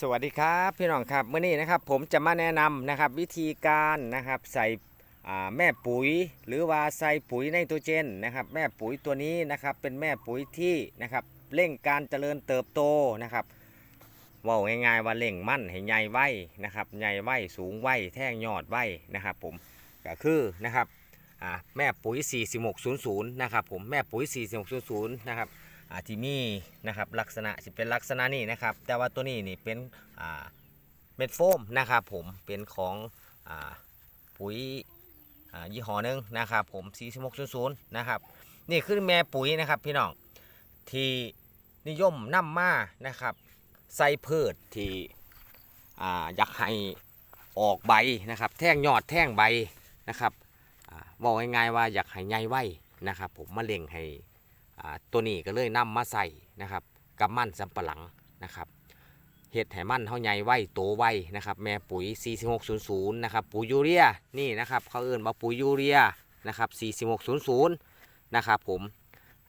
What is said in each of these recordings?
สวัสดีครับพี่น้องครับเมื่อนี้นะครับผมจะมาแนะนำนะครับวิธีการนะครับใส่แม่ปุ๋ย หรือว่าใส่ปุ๋ยไนโตรเจนนะครับแม่ปุ๋ยตัวนี้นะครับเป็นแม่ปุ๋ยที่นะครับเร่งการเจริญเติบโตนะครับว่าง่ายๆว่าเร่งมั่นให้ใหญ่ไว้นะครับใหญ่ไว้สูงไว้แท่งยอดไว้นะครับผมก็คือนะครับแม่ปุ๋ย 4600 นะครับผมแม่ปุ๋ย 4600 นะครับ อาที่มีนะครับลักษณะจะเป็นลักษณะนี้นะครับ แต่ว่าตัวนี้นี่เป็นอ่าเม็ดโฟมนะครับผมเป็นของอ่าปุ๋ยอ่ายี่ห้อหนึ่งนะครับผม4600นะครับนี่คือแม่ปุ๋ยนะครับพี่น้องที่นิยมนำมานะครับใส่พืชที่อ่าอยากให้ออกใบนะครับ แท่งยอดแท่งใบนะครับอ่าบอกง่ายๆว่าอยากให้ใหญ่ไว้นะครับ ผมมะเร็งให้ ตัวนี้ก็เลยนำมาใส่นะครับกับมันสำปะหลังนะครับเห็ดให้มันเท่าใหญ่ไว้โตไว้นะครับ แม่ปุ๋ย 4600 นะครับ ปุ๋ยยูเรียนี่นะครับเขาเอื่นว่าปุ๋ยยูเรียนะครับ 4600 นะครับผม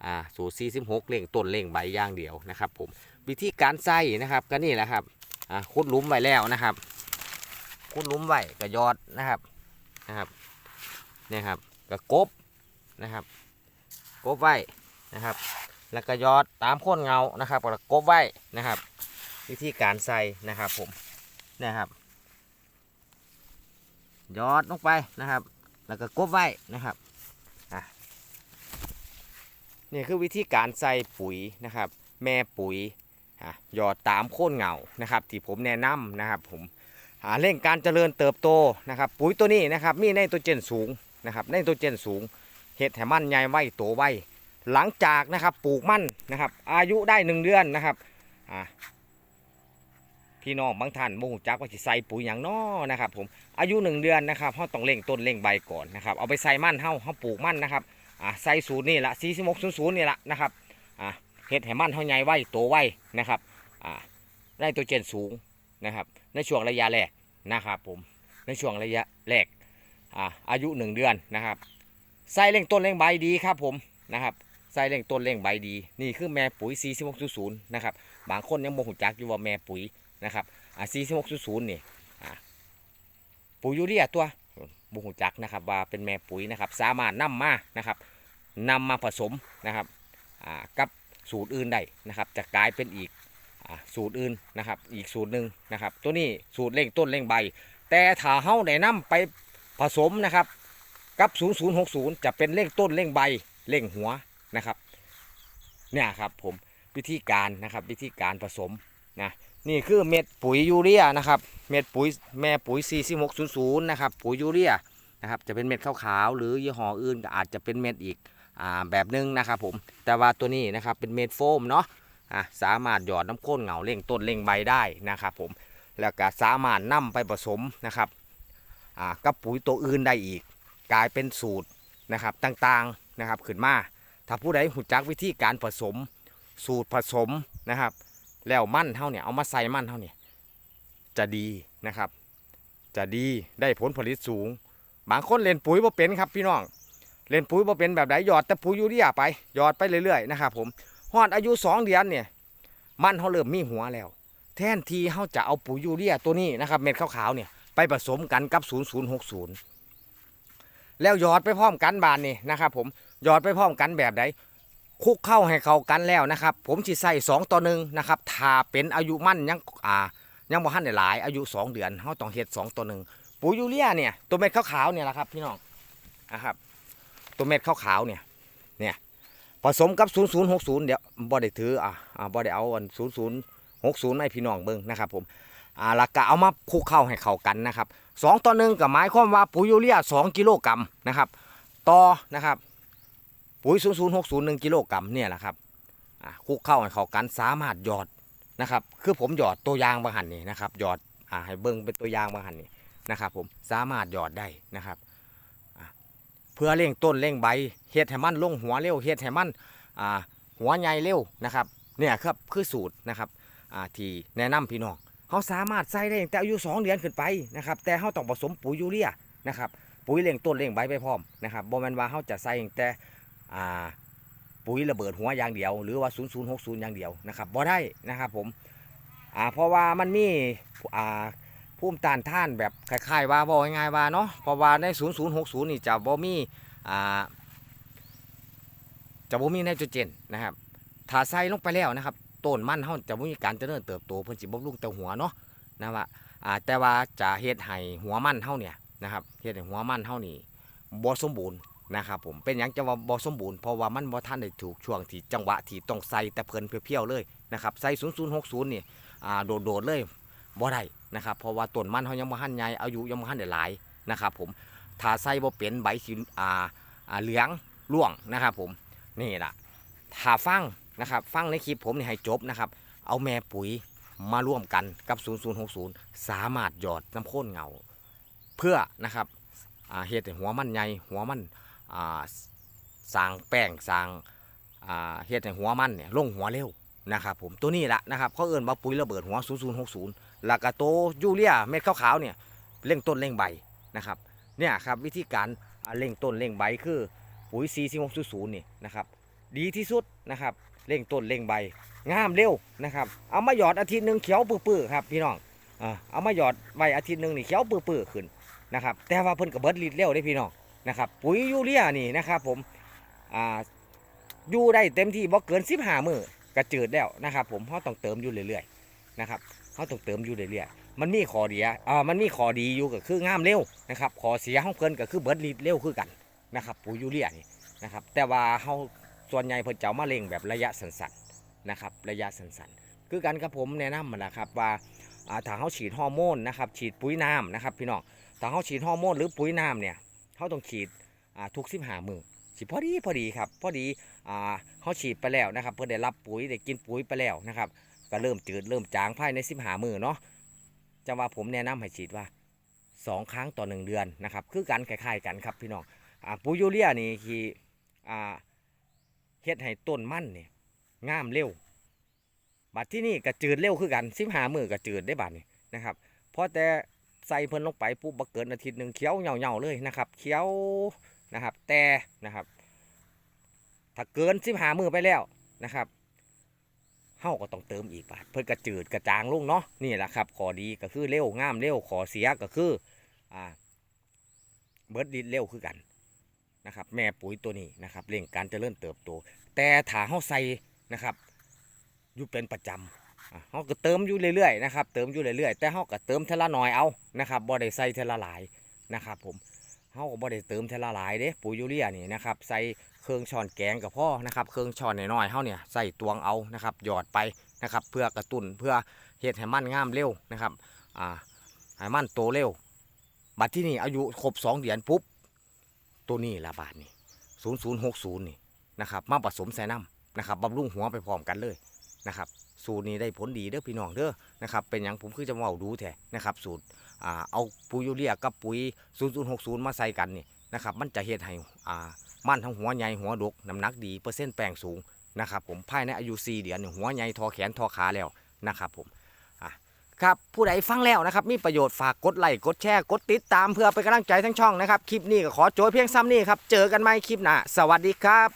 อ่าสูตร46เล่งต้นเล่งใบย่างเดียวนะครับผมวิธีการใส่นะครับก็นี่แหละครับอ่าขุดลุมไว้แล้วนะครับขุดลุมไว้ก็ยอดนะครับนะครับนี่ครับก็กบนะครับกบไว้ นะครับ แล้วก็ยอดตามโคนเงานะครับแล้วกบไว้นะครับ วิธีการใส่นะครับผมนะครับยอดลงไปนะครับ แล้วก็กบไว้นะครับอะนี่คือวิธีการใส่ปุ๋ยนะครับ แม่ปุ๋ยอะหยอดตามโคนเงานะครับ ที่ผมแนะนำนะครับผมหาเร่งการเจริญเติบโตนะครับ ปุ๋ยตัวนี้นะครับมีไนโตรเจนสูงนะครับไนโตรเจนสูงเห็ดให้มันใหญ่ไว้โตไว้ หลังจากนะครับปลูกมั่นนะครับ อายุได้หนึ่งเดือนนะครับพี่น้องบางท่านบ่ฮู้จักว่าสิใส่ปุ๋ยอย่างน้อนะครับ ผมอายุหนึ่งเดือนนะครับเฮาต้องเร่งต้นเร่งใบก่อนนะครับเอาไปใส่มั่นเฮาเฮาปลูกมั่นนะครับอ่าใส่สูตรนี่ละ4600นี่ละนะครับอ่าเฮ็ดให้มันเฮาใหญ่ไว้โตไว้นะครับอ่าได้ตัวเจนสูงนะครับ ในช่วงระยะแรกนะครับผมในช่วงระยะแรกอ่าอายุหนึ่งเดือนนะครับใส่เร่งต้นเร่งใบดีครับผมนะครับ ใส่เร่งต้นเร่งใบดี นี่คือแม่ปุ๋ย 4600 นะครับ บางคนยังบ่หูจักอยู่ว่าแม่ปุ๋ยนะครับอ่า4600 นี่อ่าปุ๋ยยูเรียตัวบ่หูจักนะครับว่าเป็นแม่ปุ๋ยนะครับ สามารถนำมานะครับนำมาผสมนะครับอ่ากับสูตรอื่นได้นะครับ จะกลายเป็นอีกสูตรอื่นนะครับ อีกสูตรหนึ่งนะครับ ตัวนี้สูตรเร่งต้นเร่งใบ แต่ถ้าเฮาได้นำไปผสมนะครับ กับ 0060 จะเป็นเร่งต้นเร่งใบเร่งหัว นะครับ เนี่ยครับผมวิธีการนะครับวิธีการผสมนะนี่คือเม็ดปุ๋ยยูเรียนะครับ เม็ดปุ๋ยแม่ปุ๋ย4600นะครับปุ๋ยยูเรียนะครับจะเป็นเม็ดขาวๆหรือยี่ห้ออื่นก็อาจจะเป็นเม็ดอีกอ่าแบบนึงนะครับผมแต่ว่าตัวนี้นะครับเป็นเม็ดโฟมเนาะอะสามารถหยอดน้ำข้นเหงาเร่งต้นเร่งใบได้นะครับผมแล้วก็สามารถนำไปผสมนะครับอ่ากับปุ๋ยตัวอื่นได้อีก กลายเป็นสูตรนะครับต่างๆนะครับขึ้นมา ถ้าผู้ใดหูจักวิธีการผสมสูตรผสมนะครับ แล้วมั่นเท่าเนี่ยเอามาใส่มั่นเท่าเนี่ยจะดีนะครับ จะดีได้ผลผลิตสูง บางคนเล่นปุ๋ยบ่เป็นครับพี่น้องเล่นปุ๋ยบ่เป็นแบบไหนหยอดแต่ปุ๋ยยูเรียไปหยอดไปเรื่อยๆนะครับผมฮอดอายุสองเดือนเนี่ยมันเขาเริ่มมีหัวแล้ว แทนที่เขาจะเอาปุ๋ยยูเรียตัวนี้นะครับเม็ดขาวๆเนี่ยไปผสมกันกับ 0060 แล้วหยอดไปพร้อมกันบานนี่นะครับผม หยอดไปพร้อมกันแบบใดคุกเข้าให้เขากันแล้วนะครับ ผมสิใส่สองต่อหนึ่งนะครับถ้าเป็นอายุมั่นยังอ่ายังบ่ทันได้หลายอายุสองเดือนเขาต้องเฮ็ดสองต่อหนึ่งปุ๋ยยูเรียเนี่ยตัวเม็ดขาวๆเนี่ยแหละครับพี่น้องนะครับตัวเม็ดขาวๆเนี่ยเนี่ยผสมกับ 0060 เดี๋ยวบ่ได้ถืออ่าอ่าบ่ได้เอาอัน0060ให้พี่น้องเบิ่งนะครับผมอ่าล้วก็เอามาคุกเข้าให้เข้ากันนะครับสองต่อหนึ่งก็หมายความว่าปุ๋ยยูเรียสองกิโลกรัมนะครับต่อนะครับ ปุ๋ย 0060 1 กิโลกรัมเนี่ยแหละครับคุกเข้าให้เขากันสามารถหยอดนะครับ คือผมหยอดตัวยางบางหันนี่นะครับหยอดอให้เบิ่งเป็นตัวยางบางหันนี่นะครับ ผมสามารถหยอดได้นะครับเพื่อเร่งต้นเร่งใบเฮ็ดให้มันลงหัวเร็วเฮ็ดให้มันหัวใหญ่เร็วนะครับเนี่ยครับคือสูตรนะครับที่แนะนำพี่น้องเขาสามารถใส่ได้แต่อายุ 2 เดือนขึ้นไปนะครับ แต่เขาต้องผสมปุ๋ยยูเรียนะครับปุ๋ยเร่งต้นเร่งใบไปพร้อมนะครับบ่แม่นว่าเขาจะใส่แต่ อ่าปุ๋ยระเบิดหัวอย่างเดียว หรือว่า 0060 อย่างเดียวนะครับบ่ได้นะครับผมอ่าเพราะว่ามันมีอ่าภูมิต้านทานแบบคล้ายๆว่าบอกง่ายๆว่าเนาะเพราะว่าใน 0060 นี่จะบ่มีอ่าจะบ่มีไนโตรเจนนะครับถ้าใส่ลงไปแล้วนะครับต้นมันเฮาจะบ่มีการเจริญเติบโตเพิ่นสิบ่ลุงแต่หัวเนาะนะว่าอ่าแต่ว่าจะเฮ็ดให้หัวมันเฮาเนี่ยนะครับเฮ็ดให้หัวมันเฮานี่บ่สมบูรณ์ นะครับผมเป็นหยังจะว่าบ่สมบูรณ์เพราะว่ามันบ่ทันได้ถูกช่วงที่จังหวะที่ต้องใส่แต่เพลินเพียวๆเลยนะครับใส่0060นี่อ่าโดดๆเลยบ่ได้นะครับเพราะว่าต้นมันเขายังบ่ทันใหญ่อายุยังบ่ทันได้หลายนะครับผมถ้าใส่บ่เป็นใบสีอ่าอ่าเหลืองร่วงนะครับผมนี่ล่ะถ้าฟังนะครับฟังในคลิปผมนี่ให้จบนะครับเอาแม่ปุ๋ยมาร่วมกันกับ 0060 สามารถหยอดน้ำโค้นเงา เพื่อนะครับเฮ็ดหัวมันใหญ่หัวมันอ่า สร้างแป้งสร้างเฮ็ดให้หัวมันเนี่ยลงหัวเร็วนะครับผมตัวนี้แหละนะครับเขาเอิ้นว่าปุ๋ยระเบิดหัว 0060แล้วก็โตยูเรียเม็ดขาวๆเนี่ยเร่งต้นเร่งใบนะครับเนี่ยครับวิธีการเร่งต้นเร่งใบคือปุ๋ย 4600นี่นะครับดีที่สุดนะครับเร่งต้นเร่งใบงามเร็วนะครับเอามาหยอดอาทิตย์หนึ่งเขียวปื้อๆครับพี่น้องเอามาหยอดใบอาทิตย์หนึ่งนี่เขียวปื้อๆขึ้นนะครับแต่ว่าเพิ่นก็เบิดฤทธิ์เร็วได้พี่น้อง นะครับปุ๋ยยูเรียนี่นะครับผมอ่าอยู่ได้เต็มที่บ่เกิน15มื้อกระจืดแล้วนะครับผมเขาต้องเติมอยู่เรื่อยๆนะครับเขาต้องเติมอยู่เรื่อยๆมันมีข้อดีอ่ามันมีขอดีอยู่ก็คืองามเร็วนะครับขอเสียของเพิ่นก็คือเบิดฤทธิ์เร็วคือกันนะครับปุ๋ยยูเรียนี่นะครับแต่ว่าเขาส่วนใหญ่เพิ่นจะเอามาเล็งแบบระยะสั้นๆนะครับระยะสั้นๆคือกันกับผมแนะนำมานะครับว่าถ้าเขาฉีดฮอร์โมนนะครับฉีดปุ๋ยน้ำนะครับพี่น้องถ้าเขาฉีดฮอร์โมนหรือปุ๋ยน้ำเนี่ย เขาต้องฉีดอ่าทุกสิบห้ามือสิพอดีพอดีครับพอดีอ่าเขาฉีดไปแล้วนะครับเพื่อได้รับปุ๋ยได้กินปุ๋ยไปแล้วนะครับก็เริ่มจืดเริ่มจางภายในสิบหามือเนาะจะว่าผมแนะนำให้ฉีดว่าสองครั้งต่อหนึ่งเดือนนะครับคือกันคล้ายๆกันครับพี่น้องอ่าปุ๋ยยูเรียนี่คืออ่าเฮ็ดให้ต้นมั่นนี่งามเร็วบัดที่นี่ก็จืดเร็วคือกันสิบหามือก็จืดได้บัดนี่นะครับเพอแต่ ใส่เพิ่นลงไปปุ๊บบักเกินอาทิตย์หนึ่งเขี้ยวเหงาๆเลยนะครับเขี้ยวนะครับแต่นะครับ ถ้าเกินสิบหามือไปแล้วนะครับเฮาก็ต้องเติมอีกบาทเพื่อกระจืดกระจางลงเนาะนี่แหละครับขอดีก็คือเร็วงามเร็วขอเสียก็คืออ่าเบิร์ดดินเร็วคือกันนะครับ แม่ปุ๋ยตัวนี้นะครับเร่งการเจริญเติบโต แต่ถ้าเฮาใส่นะครับ อยู่เป็นประจำ เฮาก็เติมอยู่เรื่อยๆนะครับเติมอยู่เรื่อยๆแต่เฮาก็เติมเทละน้อยเอานะครับบ่ได้ใส่เทละหลายนะครับ ผมเฮาก็บ่ได้เติมเทละหลายเด้ปุ๋ยยูเรียนี่นะครับใส่เครื่องช้อนแกงกับพ่อนะครับเครื่องช้อนน้อยๆเฮาเนี่ยใส่ตวงเอานะครับหยอดไปนะครับเพื่อกระตุ้นเพื่อเฮ็ดให้มันงามเร็วนะครับอ่าให้มันโตเร็วบัดที่นี่อายุครบ2เดือนปุ๊บตัวนี้ละบาทนี่0060นี่นะครับมาผสมใส่น้ำนะครับบำรุงหัวไปพร้อมกันเลย นะครับสูตรนี้ได้ผลดีเด้อพี่น้องเด้อนะครับเป็นอย่างผมคือจะเว่าดูแท้นะครับสูตรอ่าเอาปุ๋ยยูเรียกับปุ๋ย 0060 มาใส่กันนี่นะครับมันจะเฮ็ดให้อ่ามันทั้งหัวใหญ่หัวดกน้ำหนักดีเปอร์เซ็นต์แป้งสูงนะครับผมภายในอายุ 4 เดือนหัวใหญ่ทอแขนทอขาแล้วนะครับผมอะครับผู้ใดฟังแล้วนะครับมีประโยชน์ฝากกดไลค์กดแชร์กดติดตามเพื่อเป็นกำลังใจทั้งช่องนะครับคลิปนี้ก็ขอโจยเพียงซ้ำนี้ครับเจอกันใหม่คลิปหน้าสวัสดีครับ